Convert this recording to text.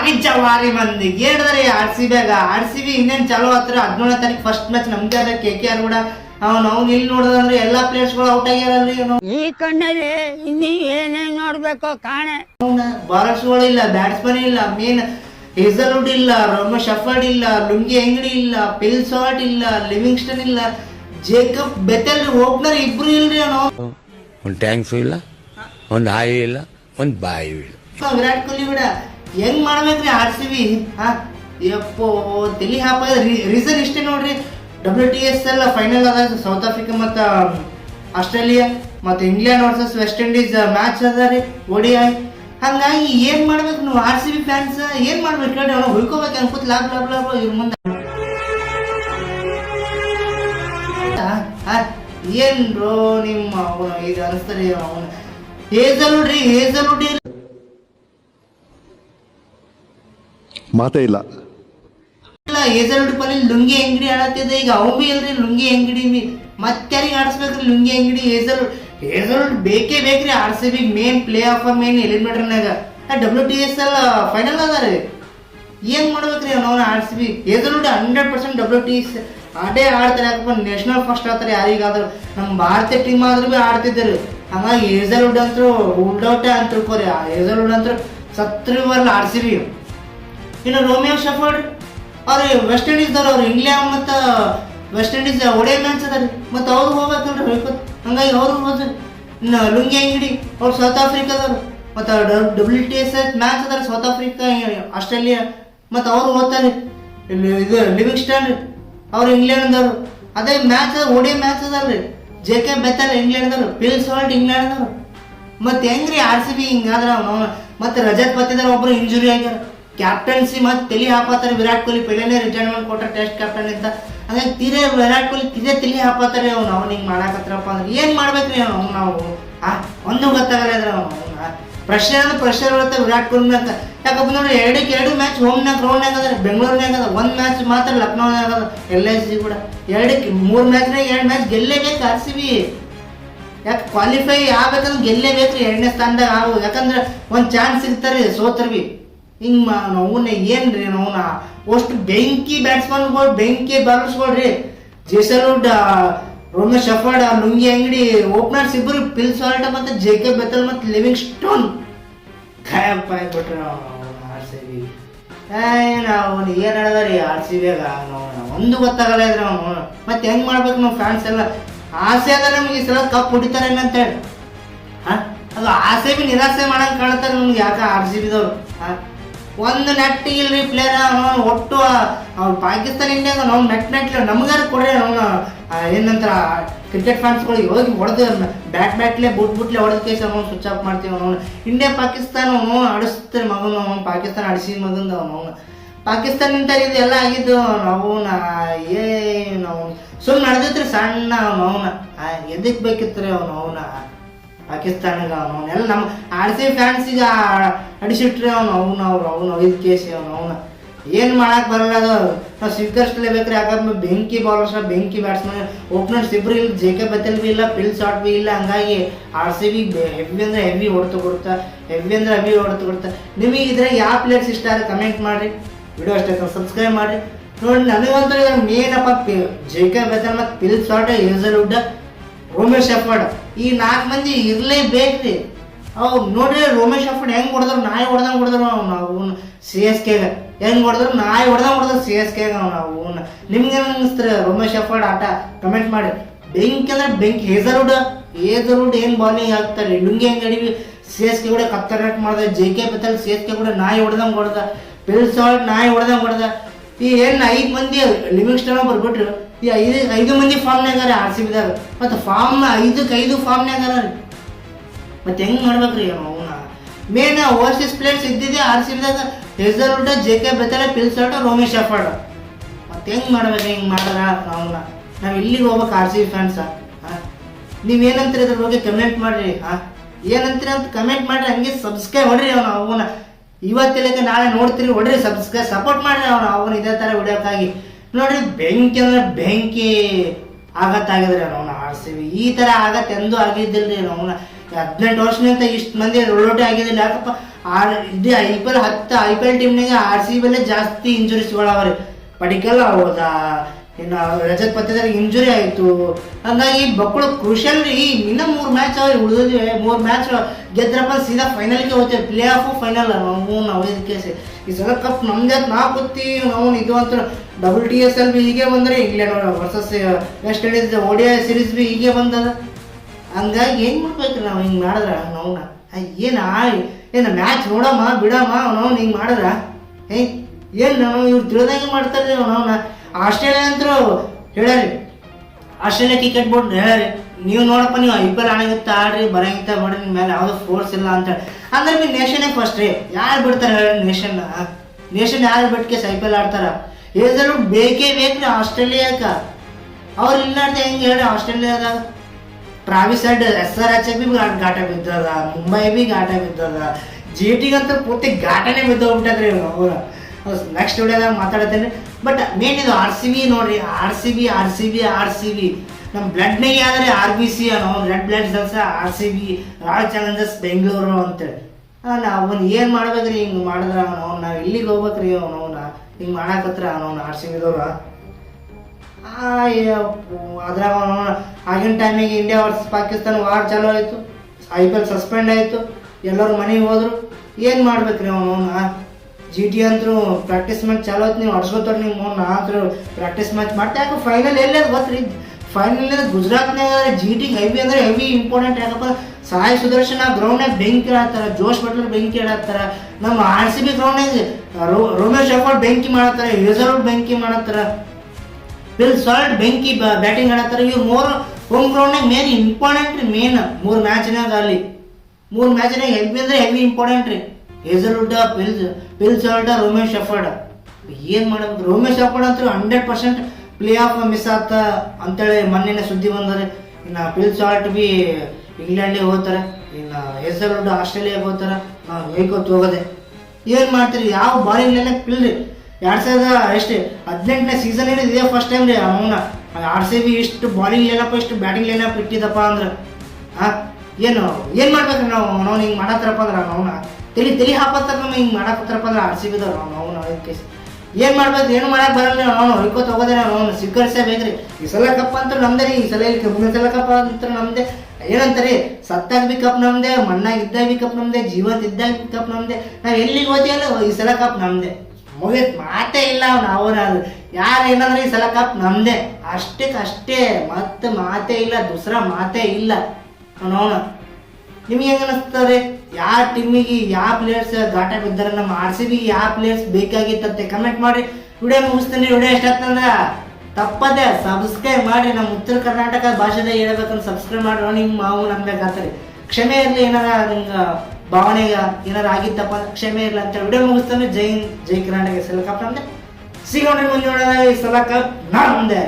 ಭಾರಿ ಜವಾರಿ ಮಂದಿ ಹೇಳಿದ್ರಿ ಆರ್ ಸಿ ಬಿಯಾಗ. ಆರ್ ಸಿ ಬಿ ಇನ್ನೇನು ಚಲೋ ಹತ್ರ ಹದಿನೇಳನೇ ತಾರೀಕು ಫಸ್ಟ್ ಮ್ಯಾಚ್ ನಮ್ಗೆ ಅದ ಕೆ ಕೆ ಆರ್ ಕೂಡ. ಅವ್ನು ಅವ್ನು ಇಲ್ಲಿ ನೋಡಿದ್ರೆ ಎಲ್ಲಾ ಪ್ಲೇಯರ್ಸ್ಗಳು ಔಟ್ ಆಗ್ಯಾರಲ್ರಿ ಈ ಕಣ್ಣಲ್ಲಿ ಇನ್ನೀ ಏನೇನ್ ನೋಡ್ಬೇಕು ಕಾಣೆ. ಬಾಲರ್ಸ್ಗಳು ಇಲ್ಲ ಬ್ಯಾಟ್ಸ್ಮನ್ ಇಲ್ಲ ಮೇನ್ ಹೇಸಲ್ವುಡ್ ಇಲ್ಲ ರಮ ಶಫರ್ಡ್ ಇಲ್ಲ ಲುಂಗಿ ಅಂಗಡಿ ಇಲ್ಲ ಪಿಲ್ ಸಾಟ್ ಇಲ್ಲ ಲಿವಿಂಗ್ಸ್ಟನ್ ಇಲ್ಲ. ಜೇಕಬ್ ಬೆತೆಲ್ ಓಪನರ್ ಇಬ್ರು ಇಲ್ರಿ ಅವನು. ಒಂದು ಟ್ಯಾಂಕ್ಸು ಇಲ್ಲ ಒಂದು ಹಾಯಿ ಇಲ್ಲ ಒಂದು ಬಾಯಿ ಇಲ್ಲ. ವಿರಾಟ್ ಕೊಹ್ಲಿ ಕೂಡ ಹೆಂಗ್ ಮಾಡ್ಬೇಕ್ರಿ ಆರ್ ಸಿ ಬಿ? ಹಾ? ಯಪ್ಪೋ ತಲಿ ರೀಸನ್ ಇಷ್ಟೇ ನೋಡ್ರಿ. ಡಬ್ಲ್ಯೂ ಟಿ ಎಸ್ ಎಲ್ಲ ಫೈನಲ್ ಅದ ಸೌತ್ ಆಫ್ರಿಕಾ ಮತ್ತು ಆಸ್ಟ್ರೇಲಿಯಾ ಮತ್ತು England versus West Indies match ಅದ ರೀ ಓಡಿ ಹಂಗಾಗಿ ಏನ್ ಮಾಡ್ಬೇಕು ನೀವು ಆರ್ ಸಿ ಬಿ ಫ್ಯಾನ್ಸ್ ಏನ್ ಮಾಡ್ಬೇಕು ಹೇಳಿ ಅವ್ನು ಹುಡ್ಕೋಬೇಕು ಅನ್ಕೋತ ಲಾಭ ಲಾಭ ಲಾಭ ಇವ್ರ ಮುಂದೆ. ಆ, ಆ, ಏನ್ ಬ್ರೋ ನಿಮ್ಮ ಅವನು ಇದು ಅನಿಸ್ತಾರೆ ಅವನು ಏಜಲ್ ನೋಡ್ರಿ ಏಜಲ್ ಹೇಸಲ್ವುಡ್ ಮಾತೇ ಇಲ್ಲ. ಏಜಲ್ಡ್ ಪಲ್ಲಿ ಲುಂಗಿ ಅಂಗಡಿ ಆಡತ್ತಿದೆ. ಈಗ ಅವು ಬಿ ಇಲ್ರಿ ಲುಂಗಿ ಅಂಗಡಿ ಬಿ ಮತ್ತಾರಿಗೆ ಆಡಿಸ್ಬೇಕ್ರಿ ಲುಂಗಿ ಅಂಗಡಿ? ಏಜಲ್ ಏಜಲ್ಡ್ ಬೇಕೇ ಬೇಕ್ರಿ. R C B main play off main ಎಲಿಮಿನೇಟರ್ನಾಗ W T C ಎಲ್ ಫೈನಲ್ ಅದ ರೀ ಏನ್ ಮಾಡ್ಬೇಕ್ರಿ ಅವ್ನ R C B? ಏಜಲ್ಡ್ hundred percent W T C ಆಡೇ ಆಡ್ತಾರೆ. ಯಾಕಪ್ಪ ನ್ಯಾಷನಲ್ ಫಸ್ಟ್ ಆಡ್ತಾರೆ. ಯಾರಿಗಾದ್ರು ನಮ್ಮ ಭಾರತೀಯ ಟೀಮ್ ಆದ್ರೂ ಆಡ್ತಿದ್ದರು ಆಡ್ತಿದ್ದಾರೆ. ಹಂಗಾಗಿ ಏಜಲ್ವುಡ್ ಅಂತೂ ಔಟ್ ಅಂತ ತಿಳ್ಕೊರಿ ಏಜಲ್ವುಡ್ ಅಂತೂ ಸತ್ರ ಬರಲ್ಲ ಆರ್ ಸಿ ಬಿ. ಇನ್ನು ರೋಮಿಯೋ ಶೆಫರ್ಡ್ ಅವ್ರು ವೆಸ್ಟ್ ಇಂಡೀಸ್ದವ್ರು ಅವ್ರು ಇಂಗ್ಲೆಂಡ್ ಮತ್ತು ವೆಸ್ಟ್ ಇಂಡೀಸ್ ಒಡೆ ಮ್ಯಾನ್ಸ್ ಅದ ರೀ ಮತ್ತು ಅವ್ರು ಹೋಗ್ಬೇಕಲ್ರಿ ಹೋಗ್ಬೇಕು ಹಂಗಾಗಿ ಅವರು ಹೋದ್ರಿ ಇನ್ನು ಲುಂಗಿ ಅಂಗಡಿ, ಅವ್ರು ಸೌತ್ ಆಫ್ರಿಕಾದವ್ರು ಮತ್ತು ಡಬ್ಲ್ಯೂ ಟಿ ಎಸ್ ಮ್ಯಾಚ್ ಅದಾರೆ ಸೌತ್ ಆಫ್ರಿಕಾ ಆಸ್ಟ್ರೇಲಿಯಾ ಮತ್ತು ಅವರು ಓದ್ತಾರೆ ಇಲ್ಲಿ ಇದು ಲಿವಿಂಗ್ಸ್ಟನ್ ಅವ್ರು ಇಂಗ್ಲೆಂಡ್ದವ್ರು ಅದೇ ಮ್ಯಾಚ್ ಒಡೆ ಮ್ಯಾಚ್ ಅದಲ್ರಿ ಜೆ ಕೆ ಬೆತ್ತಲ್ ಇಂಗ್ಲೆಂಡ್ದವ್ರು ಪಿಲ್ ಸಾಲ್ಟ್ ಇಂಗ್ಲೆಂಡ್ದವ್ರು ಮತ್ತೆ ಹೆಂಗ್ರಿ ಆರ್ ಸಿ ಬಿ ಹಿಂಗಾದ್ರೆ ಅವನು? ಮತ್ತೆ ರಜತ್ ಪತ್ತಿದಾರ ಒಬ್ಬರು ಇಂಜುರಿ ಆಗ್ಯಾರ. ಕ್ಯಾಪ್ಟನ್ಸಿ ಮತ್ತೆ ತಲೆ ಹಾಪಾತಾರೆ ವಿರಾಟ್ ಕೊಹ್ಲಿ ಪೆಲೇನೆ ರಿಟೈರ್ಮೆಂಟ್ ಕೊಟ್ಟರೆ ಟೆಸ್ಟ್ ಕ್ಯಾಪ್ಟನ್ ಅಂತ. ಹಂಗಾಗಿ ತೀರೇ ವಿರಾಟ್ ಕೊಹ್ಲಿ ತೀರೇ ತಲೆ ಹಾಪಾತಾರೆ ಅವ್ನು ಅವ್ನು ಹಿಂಗೆ ಮಾಡಾಕತ್ರಪ್ಪ ಅಂದ್ರೆ ಏನು ಮಾಡ್ಬೇಕ್ರಿ ಅವ್ನು? ನಾವು, ಆ, ಒಂದು ಗೊತ್ತಾಗಲ್ಲ ಅಂದ್ರೆ ಅವ್ನು ಪ್ರೆಷರ್ ಅಂದ್ರೆ ಪ್ರೆಷರ್ ಇರುತ್ತೆ ವಿರಾಟ್ ಕೊಹ್ಲಿ ಅಂತ. ಯಾಕಪ್ಪ ನೋಡಿ ಎರಡಕ್ಕೆ ಎರಡು ಮ್ಯಾಚ್ ಹೋಮ್ನಾಗ ಗ್ರೌಂಡ್ನಾಗ ಅದ ಬೆಂಗಳೂರಿನಾಗ ಅದ ಒಂದು ಮ್ಯಾಚ್ ಮಾತ್ರ ಲಕ್ನೋನಾಗ ಅದ ಎಲ್ ಐ ಸಿ ಕೂಡ. ಎರಡಕ್ಕೆ ಮೂರು ಮ್ಯಾಚ್ನಾಗ ಎರಡು ಮ್ಯಾಚ್ ಗೆಲ್ಲೇಬೇಕು ಆರ್ ಸಿ ಬಿ ಯಾಕೆ ಕ್ವಾಲಿಫೈ ಆಗ್ಬೇಕಂದ್ರೆ ಗೆಲ್ಲೇಬೇಕು ಎರಡನೇ ಸ್ಥಾನದಾಗ ಆಗು. ಯಾಕಂದ್ರೆ ಒಂದು ಚಾನ್ಸ್ ಸಿಗ್ತಾರೆ ಸೋತರ್ ಬಿ ಹಿಂಗ್ ಅವನ್ನ ಏನ್ರಿ ಅವನ ಅಷ್ಟು ಬೆಂಕಿ ಬ್ಯಾಟ್ಸ್ಮನ್ಗಳು, ಬೆಂಕಿ ಬಾಲರ್ಸ್ಗಳು Jason Hazlewood Romario Shepherd Lungi Ngidi openers ಇಬ್ಬರು ಪಿಲ್ ಸಾಲ್ಟ ಮತ್ತು ಜೆ ಕೆ ಬೆತಲ್ ಮತ್ತು ಲಿವಿಂಗ್ ಸ್ಟೋನ್. ಖಾಯಪ್ಪ ಆಗ್ಬಿಟ್ರೆ ಆರ್ ಸಿ ಬಿ. ಅವನು ಏನು ಹೇಳಿದ್ರಿ ಆರ್ ಸಿ ಬಿಯಾಗ ಒಂದು ಗೊತ್ತಾಗಲ್ಲ ಇದ್ರೆ ಅವನು. ಮತ್ತೆ ಹೆಂಗ್ ಮಾಡ್ಬೇಕು ನಾವು ಫ್ಯಾನ್ಸ್ ಎಲ್ಲ? ಆಸೆ ಅದ ನಮಗೆ ಈ ಸಲ ಕಪ್ ಹೊಡಿತಾರೆ ಅಂತ ಹೇಳಿ. ಹಾ? ಅದು ಆಸೆ ಬಿ ನಿರಾಸೆ ಮಾಡಂಗ್ ಕಾಣ್ತಾರೆ ನಮ್ಗೆ ಯಾಕೆ ಆರ್ ಸಿ ಬಿದವ್ರು? ಹಾ? ಒಂದು ನೆಟ್ ಇಲ್ರಿ ಪ್ಲೇಯರ್ ಅವನು ಒಟ್ಟು, ಅವ್ನು ಪಾಕಿಸ್ತಾನ ಇಂಡಿಯಾಗ ನಾವು ನೆಟ್ ನೆಟ್ ನಮ್ಗಾರು ಕೊಡ್ರಿ ಅವನು ಏನಂತಾರ ಕ್ರಿಕೆಟ್ ಫ್ಯಾನ್ಸ್ಗಳಿಗೆ ಹೋಗಿ ಹೊಡೆದು ಬ್ಯಾಟ್ ಬ್ಯಾಟ್ಲೆ ಬುಟ್ ಬುಟ್ಲೆ ಹೊಡೆದ ಕೇಸ್ ಅವನು ಸ್ವಿಚ್ ಆಫ್ ಮಾಡ್ತೀವಿ ಅವನು. ಇಂಡಿಯಾ ಪಾಕಿಸ್ತಾನ ಅವನು ಆಡಿಸ್ತಾರೆ ಮಗನ, ಅವನು ಪಾಕಿಸ್ತಾನ ಆಡಿಸಿ ಮಗಂದು ಅವನು. ಅವನು ಪಾಕಿಸ್ತಾನದಿಂದ ಎಲ್ಲ ಆಗಿದ್ದು ನಾವು ಏ ಅವನು ಸುಮ್ಮನೆ ನಡೆದಿತ್ರಿ ಸಣ್ಣ ಅವನು ಅವನ. ಎದಕ್ಕೆ ಬೇಕಿತ್ತು ರೀ ಅವನು ಅವನ? ಪಾಕಿಸ್ತಾನಗ ಅವನು. ಎಲ್ಲ ನಮ್ಮ ಆರ್ ಸಿ ಫ್ಯಾನ್ಸಿಗೆ ಅಡಿಸಿಟ್ರಿ ಅವನು ಅವನು ಅವ್ರು, ಅವನು ಇದು ಕೇಸಿ ಅವನು ಅವನು. ಏನು ಮಾಡಕ್ಕೆ ಬರಲ್ಲ ಅದು. ನಾವು ಸ್ವೀಕರಿಸಲೇಬೇಕ್ರಿ ಯಾಕಂದ್ರೆ ಬೆಂಕಿ ಬೌಲರ್ಸ್ ಬೆಂಕಿ ಬ್ಯಾಟ್ಸ್ಮನ್ ಓಪನರ್ಸ್ ಇಬ್ಬರು ಇಲ್ಲ ಜೆ ಕೆ ಬತ್ತಲ್ ಬಿ ಇಲ್ಲ ಪಿಲ್ ಶಾಟ್ ಬಿ ಇಲ್ಲ, ಹಂಗಾಗಿ ಆರ್ ಸಿ ಬಿ ಹೆವಿ ಅಂದ್ರೆ ಹೆವಿ ಹೊಡ್ತು ಕೊಡ್ತಾ ಹೆವಿ ಅಂದ್ರೆ ಹೆವಿ ಹೊಡ್ತು ಕೊಡ್ತಾ. ನಿಮಗೆ ಇದ್ರಾಗ ಯಾವ ಪ್ಲೇಯರ್ಸ್ ಇಷ್ಟ ಆದರೆ ಕಮೆಂಟ್ ಮಾಡಿರಿ. ವಿಡಿಯೋ ಅಷ್ಟೇ ಸಬ್ಸ್ಕ್ರೈಬ್ ಮಾಡಿ ನೋಡಿ, ನನಗಂತೂ ಮೇನಪ್ಪ ಜೆ ಕೆ ಬತ್ತಲ್ ಮತ್ತು ಪಿಲ್ ಶಾಟ್ ವುಡ್ ರೋಮೇಶ್ ಶಫರ್ಡ್ ಈ ನಾಲ್ಕು ಮಂದಿ ಇರಲೇಬೇಕ್ರಿ. ಅವ್ ನೋಡ್ರಿ ರೋಮೇಶ್ ಶಫರ್ಡ್ ಹೆಂಗ್ ಹೊಡೆದ್ರು, ನಾಯಿ ಹೊಡೆದಂಗ್ ಹೊಡೆದ್ರು ಅವ್ನು ಅವ್ನು ಸಿ ಎಸ್ ಕೆಗೆ ಹೆಂಗ್ ಹೊಡೆದ್ರು, ನಾಯಿ ಹೊಡೆದಂಗ್ ಹೊಡೆದ್ರು ಸಿ ಎಸ್ ಕೆಗ ಅವ್ನು ಅವ್ನು ನಿಮ್ಗೆ ಏನ್ ಅನಿಸ್ತಾರೆ ರೋಮೇಶ್ ಎಫರ್ಡ್ ಆಟ? ಕಮೆಂಟ್ ಮಾಡಿ. ಬೆಂಕಿ ಅಂದ್ರೆ ಬೆಂಕಿ ಹೇಸರ್ವುಡ್ ಹೇಸರ್ವುಡ್ ಏನ್ ಬಾಲಿಂಗ್ ಆಗ್ತಾರೆ? ಲುಂಗಿ ಹೆಂಗ್ ಅಡಿವಿ ಸಿ ಎಸ್ ಕೆ ಕೂಡ ಕತ್ತರ್ನಾಟ್ ಮಾಡ್ದೆ, Jake Bethell C S K ಕೂಡ ನಾಯಿ ಹೊಡೆದಂಗ್ ಹೊಡೆದ. ಪಿಲ್ಸ್ ನಾಯಿ ಹೊಡೆದಂಗ್ ಹೊಡೆದ. ಈ ಏನ್ ಐದು ಮಂದಿ ಲಿವಿಂಗ್ಸ್ಟನ್ ಬರ್ಬಿಟ್ರು ಈ ಐದು ಐದು ಮಂದಿ ಫಾರ್ಮ್ನಾಗ ಆರ್ ಸಿ ಬಿದಾಗ ಮತ್ತು ಫಾರ್ಮ್ ಐದಕ್ಕೆ ಐದು ಫಾರ್ಮ್ನಾಗ ರೀ. ಮತ್ತೆ ಹೆಂಗ್ ಮಾಡ್ಬೇಕ್ರಿ ಅವನ? ಮೇನ್ ಓವರ್ಸೀಸ್ ಪ್ಲೇಯರ್ಸ್ ಇದ್ದಿದ್ದೆ ಆರ್ ಸಿ ಬಿದಾಗ ಹೆಸರುಡ ಜೆ ಕೆ ಬೆತ್ತಲೆ ಪಿಲ್ಸರ್ಟ ರೋಮೇಶ್ ಅಪ್ಪಾಡ ಮತ್ತೆ ಹೆಂಗೆ ಮಾಡ್ಬೇಕು ಹಿಂಗೆ ಮಾಡಿದ್ರ ಅವನ? ನಾವು ಇಲ್ಲಿಗೆ ಹೋಗ್ಬೇಕು ಆರ್ ಸಿ ಬಿ ಫ್ಯಾನ್ಸ ನೀವೇನಂತೀರಿ ಅದ್ರ ಬಗ್ಗೆ ಕಮೆಂಟ್ ಮಾಡಿರಿ. ಹಾಂ ಏನಂತೀರಿ ಅಂತ ಕಮೆಂಟ್ ಮಾಡಿರಿ, ಹಂಗೆ ಸಬ್ಸ್ಕ್ರೈಬ್ ಹೊಡ್ರಿ ಅವನ ಅವನ. ಇವತ್ತಿಲ್ಲಕ್ಕೆ ನಾಳೆ ನೋಡ್ತೀರಿ, ಹೊಡ್ರಿ ಸಬ್ಸ್ಕ್ರೈಬ್ ಸಪೋರ್ಟ್ ಮಾಡಿರಿ ಅವನು ಅವನು ಇದೇ ಥರ ವಿಡಿಯೋಕ್ಕಾಗಿ ನೋಡ್ರಿ ಬೆಂಕಿ ಅಂದ್ರೆ ಬೆಂಕಿ ಆಗತ್ತಾಗಿದ್ರಿ ಅವನ ಬಿ ಈ ತರ ಆಗತ್ತೆ ಎಂದೂ ಆಗಿದ್ದಿಲ್ರಿ ಅವನ ಹದಿನೆಂಟು ವರ್ಷದಿಂದ ಇಷ್ಟು ಮಂದಿ ರೊಳ್ಳೋಟಿ ಆಗಿದಿಲ್ಲ ಯಾಕಪ್ಪ? ಆರ್ ಇದು ಐ ಪಿ ಎಲ್ ಹತ್ತು ಐ ಪಿ ಎಲ್ ಟೀಮ್ನಾಗ ಆರ್ ಸಿ ಬಿಲ್ಲೇ ಜಾಸ್ತಿ ಇಂಜುರೀಸ್ಗಳವ್ರಿ ಪಡಿಕೆಲ್ಲ ಹೌದಾ? ಇನ್ನು ರಜತ್ ಪತ್ತಿದಾರ ಇಂಜುರಿ ಆಯಿತು. ಹಂಗಾಗಿ ಬಕ್ಕಳು ಕ್ರೂಷಲ್ ರೀ ಇನ್ನೂ ಮೂರು ಮ್ಯಾಚ್ ಅವ್ರಿ ಉಳಿದ್ವಿ ಮೂರು ಮ್ಯಾಚ್ ಗೆದ್ರಪ್ಪ ಸೀದಾ ಫೈನಲ್ಗೆ ಹೋಗ್ತೇವೆ. ಪ್ಲೇ ಆಫು ಫೈನಲ್ ನಾವು ನಾವು ಇದಕ್ಕೆ ಈ ಸಲ ಕಪ್ ನಮ್ದೇ ನಾವು ಕೂತೀವಿ ನಾವು ಇದು ಅಂತ ಡಬಲ್ ಟಿ ಎಸ್ ಎಲ್ ಬಿ ಹೀಗೆ ಬಂದರೆ England versus West Indies ODI series B ಹೀಗೆ ಬಂದದ. ಹಂಗಾಗಿ ಏನು ಮಾಡ್ಬೇಕು ನಾವು ಹಿಂಗೆ ಮಾಡಿದ್ರ ನಾವು ಏನು ಏನು ಮ್ಯಾಚ್ ನೋಡಮ್ಮ, ಬಿಡಮ್ಮ ನಾವು ಹಿಂಗೆ ಮಾಡಿದ್ರ? ಏ, ಏನು ನಾವು ಇವ್ರು ತಿಳಿದಂಗೆ ಮಾಡ್ತಾರೆ ನಾವು ಆಸ್ಟ್ರೇಲಿಯಾ ಅಂತರೂ ಹೇಳ್ಯಾರಿ ಆಸ್ಟ್ರೇಲಿಯಾ ಕ್ರಿಕೆಟ್ ಬೋರ್ಡ್ ಹೇಳ್ಯಾರಿ ನೀವು ನೋಡಪ್ಪ, ನೀವು ಐ ಪಿ ಆಡಂಗಿತ್ತ ಆಡ್ರಿ ಬರಂಗಿತ್ತ ಮಾಡ್ರಿ ನಿಮ್ಮ ಮೇಲೆ ಯಾವುದೋ ಫೋರ್ಸ್ ಇಲ್ಲ ಅಂತ ಅಂದ್ರೆ ನೀವು ನೇಷನೇ ಫಸ್ಟ್ ರೀ. ಯಾರು ಬಿಡ್ತಾರೆ ಹೇಳಿ ನೇಷನ್ ನೇಷನ್ ಯಾರು ಬಿಟ್ಟು ಐ ಆಡ್ತಾರ? ಏನಾದ್ರು ಬೇಕೇ ಬೇಕ್ರಿ ಆಸ್ಟ್ರೇಲಿಯಾಕ. ಅವ್ರು ಇಲ್ಲಾರ್ದೆ ಹೆಂಗೆ ಹೇಳಿ ಆಸ್ಟ್ರೇಲಿಯಾದಾಗ Travis side S R H ಬಿ ಘಾಟ ಬಿದ್ದದ, ಮುಂಬೈ ಬಿ ಘಾಟ ಬಿದ್ದದ. ಜಿ ಟಿಗಂತೂ ಪೂರ್ತಿ ಘಾಟನೇ ಬಿದ್ದೋಗ್ಬಿಟ್ಟದ್ರಿ ಅವ್ರ. ನೆಕ್ಸ್ಟ್ ವಿಡಿಯೋದಾಗ ಮಾತಾಡ್ತೇನೆ ಬಟ್ ಮೇನ್ ಇದು ಆರ್ ಸಿ ಬಿ ನೋಡ್ರಿ. R C B R C B R C B ನಮ್ಮ ಬ್ಲಡ್ನಾಗೆ ಆದರೆ ಆರ್ ಬಿ ಸಿ ಅನ್ನೋ red blood cells R C B royal challengers Bengaluru ಅಂತೇಳಿ ನಾವು ಏನು ಮಾಡ್ಬೇಕ್ರಿ, ಹಿಂಗೆ ಮಾಡಿದ್ರ ಅವನು ನಾವು ಇಲ್ಲಿಗೆ ಹೋಗ್ಬೇಕ್ರಿ ಅವ್ನು ಹಿಂಗೆ ಮಾಡಾಕತ್ರ ಅವನವ್ನ ಆರ್ ಸಿ ಬಿದವ್ರು ಅದ್ರಾಗ ಅವ್ನು ಆಗಿನ ಟೈಮಿಗೆ ಇಂಡಿಯಾ ವರ್ಸಸ್ ಪಾಕಿಸ್ತಾನ ವಾರ್ ಚಾಲೂ ಆಯಿತು. ಐ ಪಿ ಎಲ್ ಸಸ್ಪೆಂಡ್ ಆಯಿತು. ಎಲ್ಲರೂ ಮನೆಗೆ ಹೋದ್ರು. ಏನು ಮಾಡ್ಬೇಕ್ರಿ ಅವನು ಜಿ ಟಿ ಅಂತೂ ಪ್ರಾಕ್ಟೀಸ್ ಮ್ಯಾಚ್ ಚಾಲೂ ಆಯ್ತು. ನೀವು ಅಡ್ಸ್ಕೊತಾರೆ ನೀವು ಅವ್ನು ಅಂತೂ ಪ್ರಾಕ್ಟೀಸ್ ಮ್ಯಾಚ್ ಮಾಡ್ತಾ. ಯಾಕೆ ಫೈನಲ್ ಎಲ್ಲೇ ಗೊತ್ತ್ರಿ? ಫೈನಲ್ ಗುಜರಾತ್ನಾಗ ಜಿ ಟಿ ಹೆವಿ ಅಂದ್ರೆ ಹೆವಿ ಇಂಪಾರ್ಟೆಂಟ್ ಯಾಕಪ್ಪ ಸಾಯಿ ಸುದರ್ಶನ ಗ್ರೌಂಡ್ನಾಗ ಬೆಂಕಿ ಹೇಳತ್ತಾರ ಜೋಶ್ ಬಟ್ಲರ್ ಬೆಂಕಿ ಹೇಳತ್ತಾರ ನಮ್ಮ ಆರ್ ಸಿ ಬಿ ಗ್ರೌಂಡ್ನಾಗ ರೋಮೇಶ್ ಅಫ್ಫೋರ್ಡ್ ಬೆಂಕಿ ಮಾಡತ್ತಾರ ಯೂಸರ್ ಬೆಂಕಿ ಮಾಡತ್ತಾರ ಬಿಲ್ ಸಾಲ್ಟ್ ಬೆಂಕಿ ಬ್ಯಾಟಿಂಗ್ ಆಡತ್ತಾರ ಇವು ಮೂರು ಹೋಮ್ ಗ್ರೌಂಡ್ನಾಗ ಮೇನ್ ಇಂಪಾರ್ಟೆಂಟ್ ರೀ ಮೇನ್ ಮೂರು ಮ್ಯಾಚ್ನಾಗ ಅಲ್ಲಿ. ಮೂರು ಮ್ಯಾಚ್ನಾಗ ಹೆವಿ ಅಂದ್ರೆ ಹೆವಿ ಇಂಪಾರ್ಟೆಂಟ್ ರೀ. ಹೇಸಲ್ವುಡ್ ಪಿಲ್ಸ್ ಪಿಲ್ ಸಾಲ್ಟ್ ರೋಮೇಶ್ ಅಫರ್ಡ್ ಏನು ಮಾಡೋದು ರೋಮೇಶ್ ಅಫರ್ಡ್ ಅಂತೂ hundred percent play off miss ಆತ ಅಂತೇಳಿ ಮೊನ್ನೆ ಸುದ್ದಿ ಬಂದರೆ, ಇನ್ನು ಪಿಲ್ ಸಾಲ್ಟ್ ಬಿ ಇಂಗ್ಲೆಂಡಿಗೆ ಹೋಗ್ತಾರೆ, ಇನ್ನು ಹೇಸಲ್ವುಡ್ ಆಸ್ಟ್ರೇಲಿಯಾಗೆ ಹೋಗ್ತಾರೆ ನಾವು ಹೇಗೋತ್ ಹೋಗೋದೆ ಏನು ಮಾಡ್ತೀರಿ? ಯಾವ ಬಾಲಿಂಗ್ ಪಿಲ್ರಿ ಎರಡು ಸಾವಿರದ ಎಷ್ಟು ಹದಿನೆಂಟನೇ ಸೀಸನ್ ಏನು ಇದೇ ಫಸ್ಟ್ ಟೈಮ್ ರೀ ಅವನ ಆರ್ ಸಿ ಬಿ ಇಷ್ಟು ಬಾಲಿಂಗ್ ಲೇನಪ್ಪ ಇಷ್ಟು ಬ್ಯಾಟಿಂಗ್ ಲೈನಪ್ ಇಟ್ಟಿದ್ದಪ್ಪ ಅಂದ್ರೆ ಹಾಂ ಏನು ಏನು ಮಾಡ್ಬೇಕು ನಾವು? ನಾವು ಹಿಂಗೆ ಮಾಡತ್ತಾರಪ್ಪ ಅಂದ್ರೆ, ಅವನ ತಲೆ ತಲೆ ಹಾಕತ್ತಾರ ನಮ್ಮ ಹಿಂಗೆ ಮಾಡಕತ್ತಾರಪ್ಪ ಅಂದ್ರೆ ಆರ್ ಸಿ ಬಿದವ್ರು ಅವನು ಅವನು ಅದಕ್ಕೆ ಏನು ಮಾಡ್ಬೇಕು, ಏನು ಮಾಡಕ್ಕೆ ಬರಲ್ಲ ಅವನು ಹೊಯ್ಕೋತ ಹೋಗೋದೇ ಅವನು ಸ್ವೀಕರಿಸಬೇಕ್ರಿ. ಈ ಸಲ ಕಪ್ಪ ಅಂತ ನಮ್ದೇ ರೀ, ಈ ಸಲ ಮುಂದಿನ ಸಲ ಕಪ್ಪ ಅಂತ ನಮ್ದೇ. ಏನಂತಾರೆ, ಸತ್ತಾಗ ಬಿ ಕಪ್ ನಮ್ದೇ, ಮಣ್ಣಾಗ ಇದ್ದಾಗ ಬಿ ಕಪ್ ನಮ್ದೇ, ಜೀವಂತ ಇದ್ದಾಗ ಬಿ ಕಪ್ ನಮ್ದೇ. ನಾವು ಎಲ್ಲಿಗೆ ಹೋದಿಯಲ್ಲ, ಈ ಸಲ ಕಪ್ ನಮ್ದೇ. ಮುಗಿದ ಮಾತೇ ಇಲ್ಲ ಅವ್ನು ಅವರ ಯಾರು ಏನಂದ್ರೆ ಈ ಸಲ ಕಪ್ ನಮ್ದೇ. ಅಷ್ಟಕ್ಕೆ ಅಷ್ಟೇ ಮತ್ತೆ ಮಾತೇ ಇಲ್ಲ, ದುಸ್ರಾ ಮಾತೇ ಇಲ್ಲ. ಅವನವನ ನಿಮ್ಗೆ ಹೆಂಗ ಅನಿಸ್ತಾರೆ ಯಾವ ಟೀಮಿಗೆ ಯಾವ ಪ್ಲೇಯರ್ಸ್ ಘಾಟ ಬಿದ್ದಾರೆ ನಮ್ಮ ಆರ್ ಸಿ ಬಿ ಯಾವ ಪ್ಲೇಯರ್ಸ್ ಬೇಕಾಗಿತ್ತಂತೆ ಕಮೆಂಟ್ ಮಾಡಿ ವಿಡಿಯೋ ಮುಗಿಸ್ತೀನಿ, ವಿಡಿಯೋ ಎಷ್ಟಾಗ್ತಂದ್ರ ತಪ್ಪದೆ ಸಬ್ಸ್ಕ್ರೈಬ್ ಮಾಡಿ. ನಮ್ಮ ಉತ್ತರ ಕರ್ನಾಟಕ ಭಾಷೆದಾಗ ಹೇಳ್ಬೇಕಂತ ಸಬ್ಸ್ಕ್ರೈಬ್ ಮಾಡಿ. ನಿಮ್ಮ ಮಾವು ನಮ್ಬೇಕಾಗ್ತಾರೆ ಕ್ಷಮೆ ಇರಲಿ, ಏನಾರ ನಿಮ್ಗೆ ಭಾವನೆಗ ಏನಾರ ಆಗಿತ್ತಪ್ಪ ಕ್ಷಮೆ ಇರಲಿ ಅಂತ ವಿಡಿಯೋ ಮುಗಿಸ್ತಾನೆ. ಜೈ ಜೈ ಕರ್ನಾಟಕ. ಸಲಕಪ್ಪ ಅಂದ್ರೆ ಸಿಗೋಣ ಮುಂದೆ ಈ ಸಲ ಕಪ್ ನಮ್ದೆ